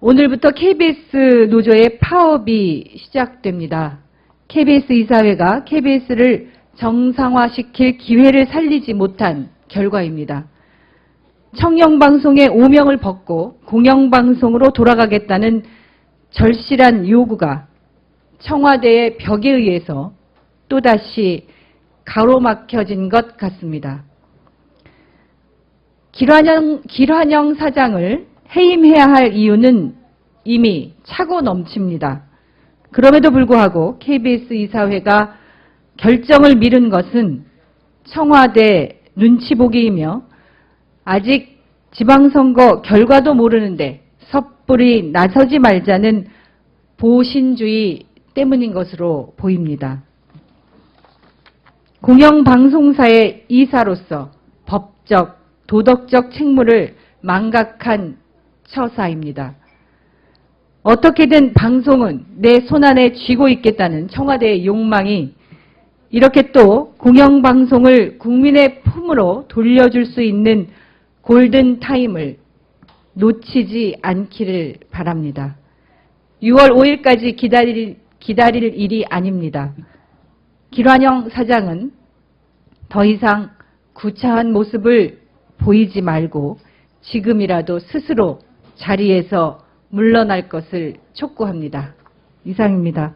오늘부터 KBS 노조의 파업이 시작됩니다. KBS 이사회가 KBS를 정상화시킬 기회를 살리지 못한 결과입니다. 청영방송의 오명을 벗고 공영방송으로 돌아가겠다는 절실한 요구가 청와대의 벽에 의해서 또다시 가로막혀진 것 같습니다. 길환영, 길환영 사장을 해임해야 할 이유는 이미 차고 넘칩니다. 그럼에도 불구하고 KBS 이사회가 결정을 미룬 것은 청와대 눈치 보기이며 아직 지방선거 결과도 모르는데 섣불리 나서지 말자는 보신주의 때문인 것으로 보입니다. 공영방송사의 이사로서 법적, 도덕적 책무를 망각한 처사입니다. 어떻게든 방송은 내 손안에 쥐고 있겠다는 청와대의 욕망이 이렇게 또 공영방송을 국민의 품으로 돌려줄 수 있는 골든 타임을 놓치지 않기를 바랍니다. 6월 5일까지 기다릴, 기다릴 일이 아닙니다. 길환영 사장은 더 이상 구차한 모습을 보이지 말고 지금이라도 스스로 자리에서 물러날 것을 촉구합니다. 이상입니다.